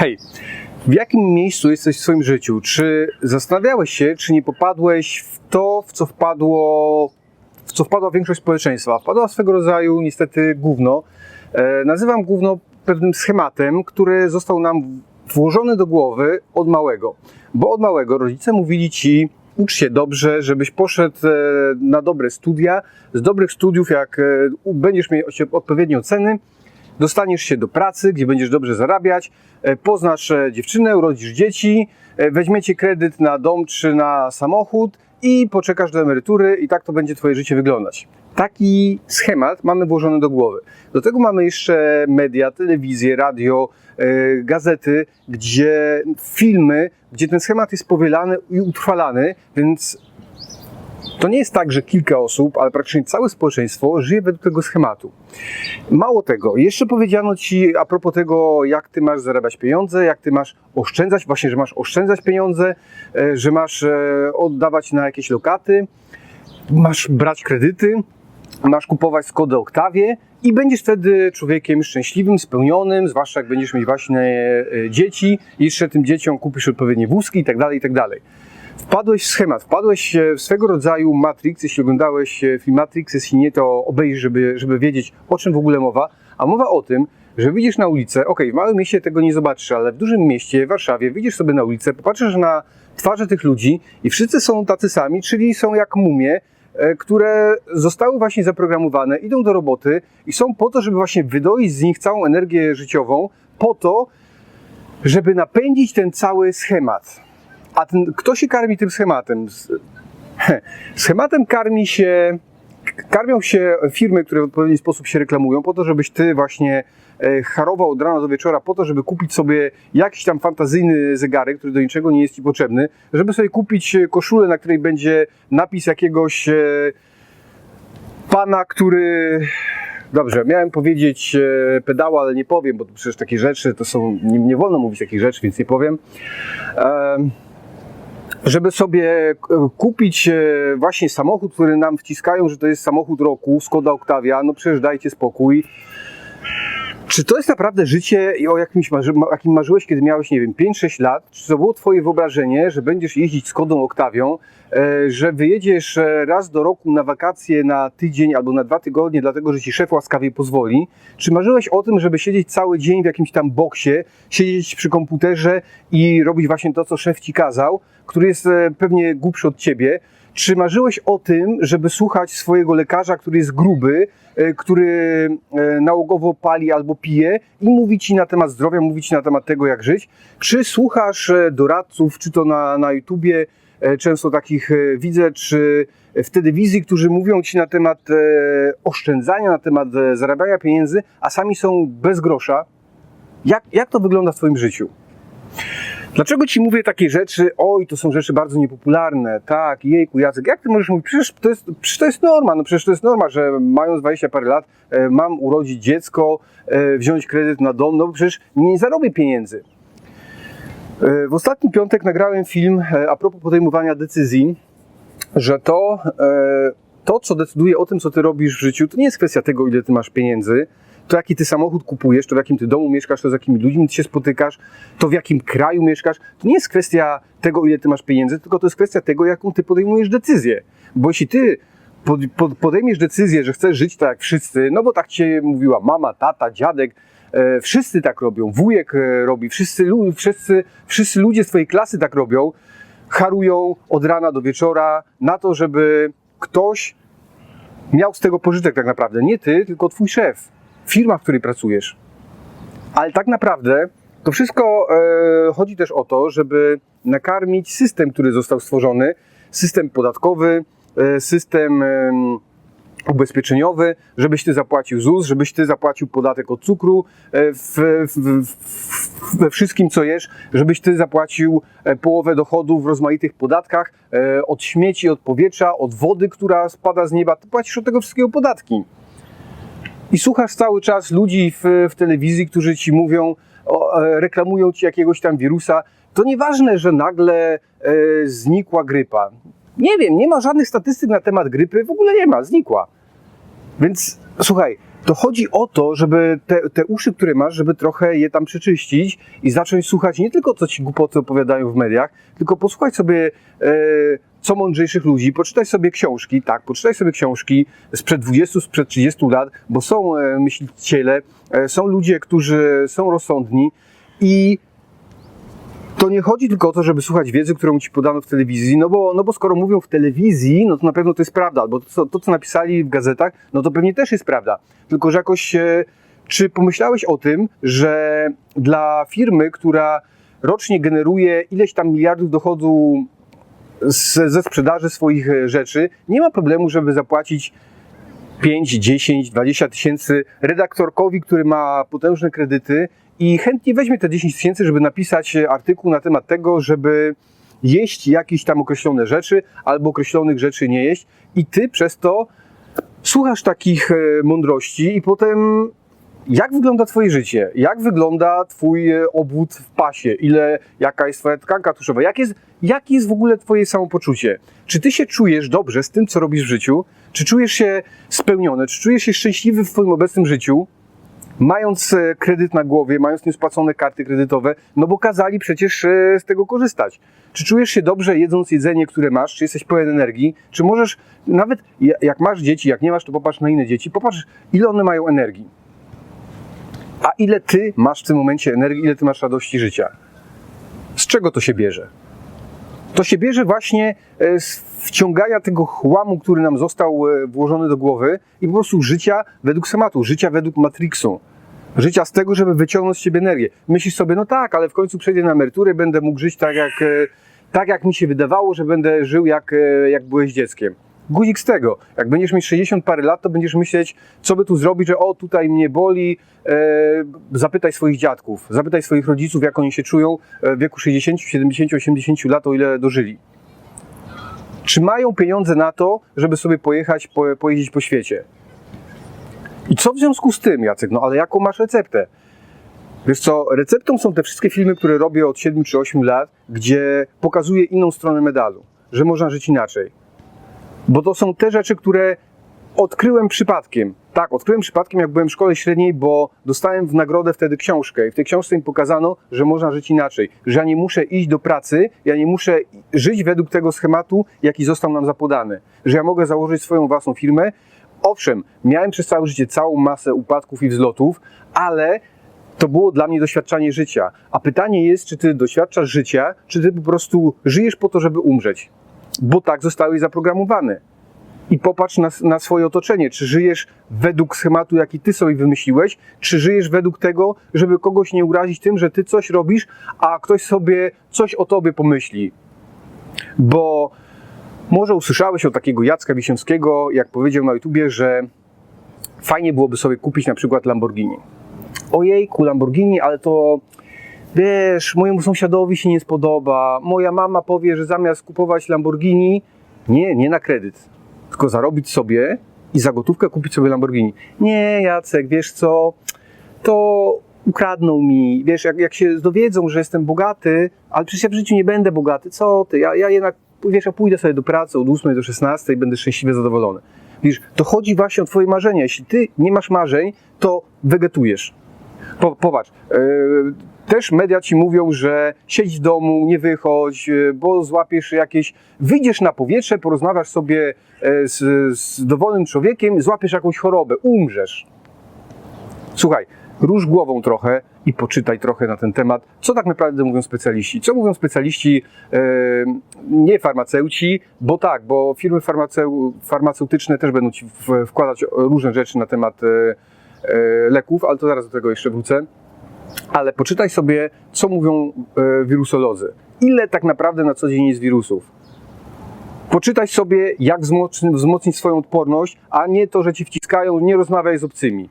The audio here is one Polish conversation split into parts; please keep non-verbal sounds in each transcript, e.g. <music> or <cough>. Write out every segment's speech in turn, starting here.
Hej, w jakim miejscu jesteś w swoim życiu? Czy zastanawiałeś się, czy nie popadłeś w to, w co wpadło, w co wpadła większość społeczeństwa? Wpadła swego rodzaju niestety gówno. E, nazywam gówno pewnym schematem, który został nam włożony do głowy od małego. Bo od małego rodzice mówili ci, ucz się dobrze, żebyś poszedł e, na dobre studia. Z dobrych studiów, jak e, będziesz miał odpowiednie oceny, dostaniesz się do pracy, gdzie będziesz dobrze zarabiać, e, poznasz e, dziewczynę, urodzisz dzieci, e, weźmiecie kredyt na dom czy na samochód i poczekasz do emerytury i tak to będzie twoje życie wyglądać. Taki schemat mamy włożony do głowy. Do tego mamy jeszcze media, telewizję, radio, gazety, gdzie filmy, gdzie ten schemat jest powielany i utrwalany, więc to nie jest tak, że kilka osób, ale praktycznie całe społeczeństwo żyje według tego schematu. Mało tego, jeszcze powiedziano ci a propos tego, jak ty masz zarabiać pieniądze, jak ty masz oszczędzać, właśnie, że masz oszczędzać pieniądze, e, że masz e, oddawać na jakieś lokaty, masz brać kredyty, masz kupować Skodę Oktawie i będziesz wtedy człowiekiem szczęśliwym, spełnionym, zwłaszcza jak będziesz mieć właśnie e, dzieci, jeszcze tym dzieciom kupisz odpowiednie wózki i tak dalej, i tak dalej. Wpadłeś w schemat, wpadłeś e, w swego rodzaju Matrix, jeśli oglądałeś e, film Matrix, jeśli nie, to obejrzyj, żeby, żeby wiedzieć, o czym w ogóle mowa. A mowa o tym, że wyjdziesz na ulicę, okej, w małym mieście tego nie zobaczysz, ale w dużym mieście, w Warszawie, wyjdziesz sobie na ulicę, popatrzysz na twarze tych ludzi i wszyscy są tacy sami, czyli są jak mumie, e, które zostały właśnie zaprogramowane, idą do roboty i są po to, żeby właśnie wydoić z nich całą energię życiową, po to, żeby napędzić ten cały schemat. A ten, kto się karmi tym schematem? <laughs> Schematem karmi się, karmią się firmy, które w odpowiedni sposób się reklamują, po to, żebyś ty właśnie e, harował od rana do wieczora, po to, żeby kupić sobie jakiś tam fantazyjny zegarek, który do niczego nie jest ci potrzebny, żeby sobie kupić koszulę, na której będzie napis jakiegoś e, pana, który Dobrze, miałem powiedzieć e, pedała, ale nie powiem, bo przecież takie rzeczy to są. Nie, nie wolno mówić takich rzeczy, więc nie powiem. Em, żeby sobie k- kupić e, właśnie samochód, który nam wciskają, że to jest samochód roku, Skoda Octavia, no przecież dajcie spokój. Czy to jest naprawdę życie, o jakimś marzy, ma- jakim marzyłeś, kiedy miałeś, nie wiem, 5-6 lat? Czy to było twoje wyobrażenie, że będziesz jeździć Skodą Octavią, e, że wyjedziesz e, raz do roku na wakacje na tydzień albo na dwa tygodnie, dlatego że ci szef łaskawie pozwoli? Czy marzyłeś o tym, żeby siedzieć cały dzień w jakimś tam boksie, siedzieć przy komputerze i robić właśnie to, co szef ci kazał, który jest e, pewnie głupszy od ciebie? Czy marzyłeś o tym, żeby słuchać swojego lekarza, który jest gruby, e, który e, nałogowo pali albo pije i mówi ci na temat zdrowia, mówi ci na temat tego, jak żyć? Czy słuchasz e, doradców, czy to na, na YouTubie, często takich widzę, czy w telewizji, którzy mówią ci na temat oszczędzania, na temat zarabiania pieniędzy, a sami są bez grosza? Jak, jak to wygląda w Twoim życiu? Dlaczego ci mówię takie rzeczy? Oj, to są rzeczy bardzo niepopularne. Tak, jejku, Jacek, jak ty możesz mówić? Przecież to jest, przecież to jest norma. No przecież to jest norma, że mając 20 parę lat e, mam urodzić dziecko, e, wziąć kredyt na dom. No przecież nie zarobię pieniędzy. E, w ostatni piątek nagrałem film e, a propos podejmowania decyzji, że to, e, to, co decyduje o tym, co ty robisz w życiu, to nie jest kwestia tego, ile ty masz pieniędzy, to jaki ty samochód kupujesz, to w jakim ty domu mieszkasz, to z jakimi ludźmi ty się spotykasz, to w jakim kraju mieszkasz. To nie jest kwestia tego, ile ty masz pieniędzy, tylko to jest kwestia tego, jaką ty podejmujesz decyzję. Bo jeśli ty pod, pod, podejmiesz decyzję, że chcesz żyć tak jak wszyscy, no bo tak cię mówiła mama, tata, dziadek, e, wszyscy tak robią, wujek e, robi, wszyscy, lu- wszyscy, wszyscy ludzie z twojej klasy tak robią, harują od rana do wieczora na to, żeby ktoś miał z tego pożytek tak naprawdę. Nie ty, tylko twój szef, firma, w której pracujesz. Ale tak naprawdę to wszystko e, chodzi też o to, żeby nakarmić system, który został stworzony, system podatkowy, e, system em, ubezpieczeniowy, żebyś ty zapłacił ZUS, żebyś ty zapłacił podatek od cukru e, w, w, w, we wszystkim, co jesz, żebyś ty zapłacił e, połowę dochodów w rozmaitych podatkach, e, od śmieci, od powietrza, od wody, która spada z nieba, ty płacisz od tego wszystkiego podatki. I słuchasz cały czas ludzi w, w telewizji, którzy ci mówią, o, e, reklamują ci jakiegoś tam wirusa. To nieważne, że nagle e, znikła grypa. Nie wiem, nie ma żadnych statystyk na temat grypy, w ogóle nie ma, znikła. Więc słuchaj, to chodzi o to, żeby te, te uszy, które masz, żeby trochę je tam przeczyścić i zacząć słuchać nie tylko co ci głupoty opowiadają w mediach, tylko posłuchać sobie e, co mądrzejszych ludzi, poczytaj sobie książki, tak, poczytaj sobie książki sprzed 20, sprzed 30 lat, bo są e, myśliciele, e, są ludzie, którzy są rozsądni i to nie chodzi tylko o to, żeby słuchać wiedzy, którą ci podano w telewizji, no bo, no bo skoro mówią w telewizji, no to na pewno to jest prawda, albo to, to, co napisali w gazetach, no to pewnie też jest prawda. Tylko, że jakoś, e, czy pomyślałeś o tym, że dla firmy, która rocznie generuje ileś tam miliardów dochodu z, ze sprzedaży swoich e, rzeczy, nie ma problemu, żeby zapłacić 5, 10, 20 tysięcy redaktorkowi, który ma potężne kredyty i chętnie weźmie te 10 tysięcy, żeby napisać artykuł na temat tego, żeby jeść jakieś tam określone rzeczy albo określonych rzeczy nie jeść i ty przez to słuchasz takich e, mądrości i potem jak wygląda twoje życie? Jak wygląda twój e, obwód w pasie? Ile, jaka jest twoja tkanka tuszowa? Jak jest, jakie jest w ogóle twoje samopoczucie? Czy ty się czujesz dobrze z tym, co robisz w życiu? Czy czujesz się spełniony? Czy czujesz się szczęśliwy w twoim obecnym życiu? Mając e, kredyt na głowie, mając niespłacone karty kredytowe, no bo kazali przecież e, z tego korzystać. Czy czujesz się dobrze jedząc jedzenie, które masz? Czy jesteś pełen energii? Czy możesz, nawet ja- jak masz dzieci, jak nie masz, to popatrz na inne dzieci, popatrz ile one mają energii. A ile ty masz w tym momencie energii, ile ty masz radości życia? Z czego to się bierze? To się bierze właśnie e, z wciągania tego chłamu, który nam został włożony do głowy i po prostu życia według schematu, życia według Matrixu. Życia z tego, żeby wyciągnąć z siebie energię. Myślisz sobie, no tak, ale w końcu przejdę na emeryturę, będę mógł żyć tak jak, e, tak jak mi się wydawało, że będę żył jak, e, jak byłeś dzieckiem. Guzik z tego. Jak będziesz mieć 60 parę lat, to będziesz myśleć, co by tu zrobić, że o, tutaj mnie boli. E, zapytaj swoich dziadków, zapytaj swoich rodziców, jak oni się czują e, w wieku 60, 70, 80 lat, o ile dożyli. Czy mają pieniądze na to, żeby sobie pojechać, po, pojeździć po świecie? I co w związku z tym, Jacek? No ale jaką masz receptę? Wiesz co, receptą są te wszystkie filmy, które robię od 7 czy 8 lat, gdzie pokazuję inną stronę medalu, że można żyć inaczej. Bo to są te rzeczy, które odkryłem przypadkiem. Tak, odkryłem przypadkiem, jak byłem w szkole średniej, bo dostałem w nagrodę wtedy książkę i w tej książce mi pokazano, że można żyć inaczej, że ja nie muszę iść do pracy, ja nie muszę żyć według tego schematu, jaki został nam zapodany, że ja mogę założyć swoją własną firmę. Owszem, miałem przez całe życie całą masę upadków i wzlotów, ale to było dla mnie doświadczanie życia. A pytanie jest, czy ty doświadczasz życia, czy ty po prostu żyjesz po to, żeby umrzeć? Bo tak zostałeś zaprogramowany i popatrz na, na swoje otoczenie. Czy żyjesz według schematu, jaki ty sobie wymyśliłeś, czy żyjesz według tego, żeby kogoś nie urazić tym, że ty coś robisz, a ktoś sobie coś o tobie pomyśli. Bo może usłyszałeś od takiego Jacka Wisiewskiego, jak powiedział na YouTubie, że fajnie byłoby sobie kupić na przykład Lamborghini. Ojejku, Lamborghini, ale to wiesz, mojemu sąsiadowi się nie spodoba. Moja mama powie, że zamiast kupować Lamborghini, nie, nie na kredyt, tylko zarobić sobie i za gotówkę kupić sobie Lamborghini. Nie, Jacek, wiesz co, to ukradną mi, wiesz, jak, jak się dowiedzą, że jestem bogaty, ale przecież ja w życiu nie będę bogaty, co ty, ja, ja jednak, wiesz, ja pójdę sobie do pracy od 8 do 16 i będę szczęśliwie zadowolony. Wiesz, to chodzi właśnie o twoje marzenia. Jeśli ty nie masz marzeń, to wegetujesz. Po, popatrz, yy, też media ci mówią, że siedź w domu, nie wychodź, yy, bo złapiesz jakieś. Wyjdziesz na powietrze, porozmawiasz sobie yy, z, z dowolnym człowiekiem, złapiesz jakąś chorobę, umrzesz. Słuchaj, rusz głową trochę i poczytaj trochę na ten temat, co tak naprawdę mówią specjaliści. Co mówią specjaliści, nie farmaceuci, bo tak, bo firmy farmaceu, farmaceutyczne też będą ci wkładać różne rzeczy na temat e, e, leków, ale to zaraz do tego jeszcze wrócę. Ale poczytaj sobie, co mówią e, wirusolodzy. Ile tak naprawdę na co dzień jest wirusów. Poczytaj sobie, jak wzmocnić swoją odporność, a nie to, że ci wciskają, nie rozmawiaj z obcymi.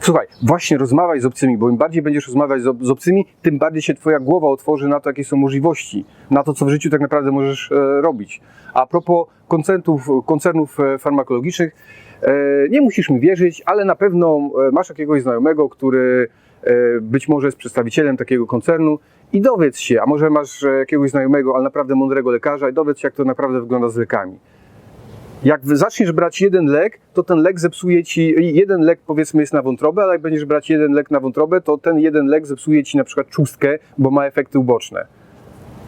Słuchaj, właśnie rozmawiaj z obcymi, bo im bardziej będziesz rozmawiać z, ob- z obcymi, tym bardziej się twoja głowa otworzy na to, jakie są możliwości, na to, co w życiu tak naprawdę możesz e, robić. A propos koncernów, koncernów farmakologicznych, e, nie musisz mi wierzyć, ale na pewno e, masz jakiegoś znajomego, który e, być może jest przedstawicielem takiego koncernu i dowiedz się, a może masz e, jakiegoś znajomego, ale naprawdę mądrego lekarza i dowiedz się, jak to naprawdę wygląda z lekami. Jak zaczniesz brać jeden lek, to ten lek zepsuje ci, jeden lek powiedzmy jest na wątrobę, ale jak będziesz brać jeden lek na wątrobę, to ten jeden lek zepsuje ci na przykład czustkę, bo ma efekty uboczne.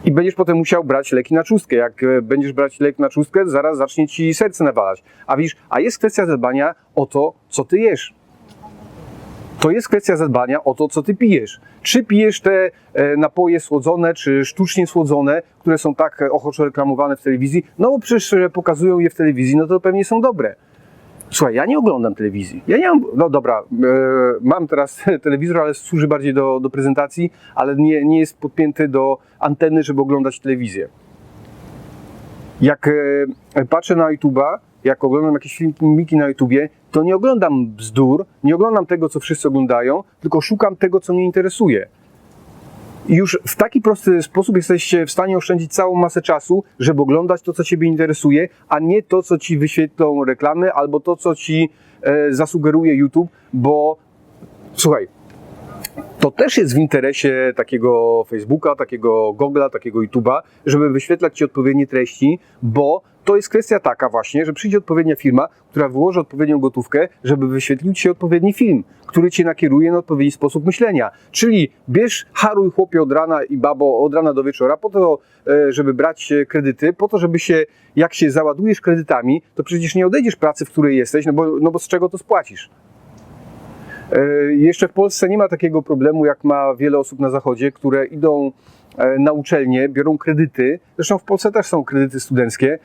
I będziesz potem musiał brać leki na czustkę. Jak e, będziesz brać lek na czustkę, zaraz zacznie ci serce nawalać. A widzisz, a jest kwestia zadbania o to, co ty jesz. To jest kwestia zadbania o to, co ty pijesz. Czy pijesz te e, napoje słodzone, czy sztucznie słodzone, które są tak e, ochoczo reklamowane w telewizji? No bo przecież e, pokazują je w telewizji, no to pewnie są dobre. Słuchaj, ja nie oglądam telewizji. Ja nie mam, no dobra, mam teraz <laughs> telewizor, ale służy bardziej do, do prezentacji, ale nie, nie jest podpięty do anteny, żeby oglądać telewizję. Jak patrzę na YouTube'a, jak oglądam jakieś filmiki na YouTubie, to nie oglądam bzdur, nie oglądam tego, co wszyscy oglądają, tylko szukam tego, co mnie interesuje. I już w taki prosty sposób jesteście w stanie oszczędzić całą masę czasu, żeby oglądać to, co Ciebie interesuje, a nie to, co Ci wyświetlą reklamy albo to, co Ci e, zasugeruje YouTube, bo słuchaj, to też jest w interesie takiego Facebooka, takiego Google'a, takiego YouTube'a, żeby wyświetlać Ci odpowiednie treści, bo to jest kwestia taka właśnie, że przyjdzie odpowiednia firma, która wyłoży odpowiednią gotówkę, żeby wyświetlił Ci odpowiedni film, który Cię nakieruje na odpowiedni sposób myślenia. Czyli bierz haruj chłopie od rana i babo od rana do wieczora po to, e, żeby brać e, kredyty, po to, żeby się, jak się załadujesz kredytami, to przecież nie odejdziesz pracy, w której jesteś, no bo, no bo z czego to spłacisz? E, Jeszcze w Polsce nie ma takiego problemu, jak ma wiele osób na zachodzie, które idą na uczelnię, biorą kredyty. Zresztą w Polsce też są kredyty studenckie.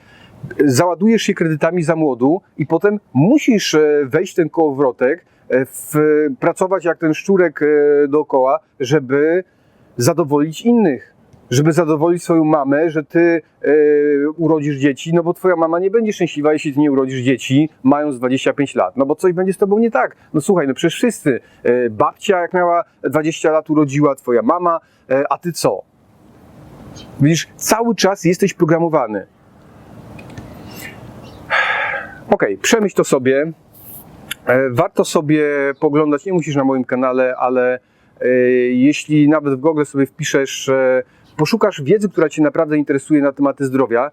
Załadujesz się kredytami za młodu i potem musisz e, wejść ten kołowrotek, e, w, pracować jak ten szczurek e, dookoła, żeby zadowolić innych. Żeby zadowolić swoją mamę, że ty urodzisz dzieci, no bo twoja mama nie będzie szczęśliwa, jeśli ty nie urodzisz dzieci, mając 25 lat. No bo coś będzie z tobą nie tak. No słuchaj, no przecież wszyscy. Babcia, jak miała 20 lat, urodziła twoja mama, a ty co? Widzisz, cały czas jesteś programowany. Okej, przemyśl to sobie. E, Warto sobie poglądać, nie musisz na moim kanale, ale e, jeśli nawet w Google sobie wpiszesz, poszukasz wiedzy, która Cię naprawdę interesuje na tematy zdrowia,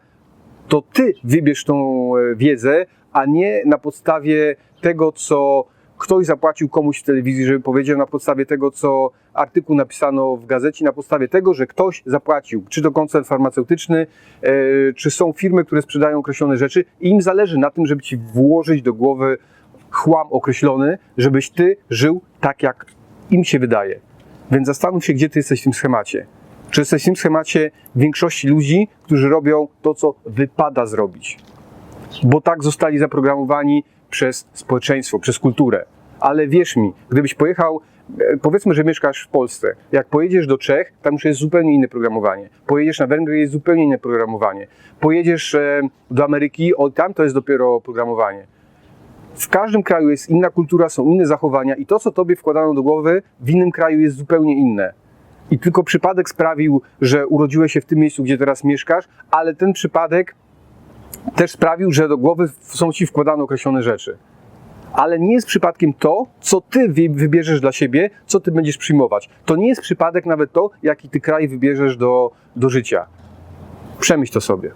to Ty wybierz tą e, wiedzę, a nie na podstawie tego, co ktoś zapłacił komuś w telewizji, żeby powiedział na podstawie tego, co artykuł napisano w gazecie, na podstawie tego, że ktoś zapłacił, czy to koncern farmaceutyczny, e, czy są firmy, które sprzedają określone rzeczy i im zależy na tym, żeby Ci włożyć do głowy chłam określony, żebyś Ty żył tak, jak im się wydaje. Więc zastanów się, gdzie Ty jesteś w tym schemacie. Czy jesteś w tym schemacie większości ludzi, którzy robią to, co wypada zrobić bo tak zostali zaprogramowani przez społeczeństwo, przez kulturę. Ale wierz mi, gdybyś pojechał, e, powiedzmy, że mieszkasz w Polsce, jak pojedziesz do Czech, tam już jest zupełnie inne programowanie. Pojedziesz na Węgry, jest zupełnie inne programowanie. Pojedziesz e, do Ameryki, o, tam to jest dopiero programowanie. W każdym kraju jest inna kultura, są inne zachowania i to, co tobie wkładano do głowy, w innym kraju jest zupełnie inne. I tylko przypadek sprawił, że urodziłeś się w tym miejscu, gdzie teraz mieszkasz, ale ten przypadek też sprawił, że do głowy są ci wkładane określone rzeczy. Ale nie jest przypadkiem to, co ty wy- wybierzesz dla siebie, co ty będziesz przyjmować. To nie jest przypadek nawet to, jaki ty kraj wybierzesz do, do życia. Przemyśl to sobie.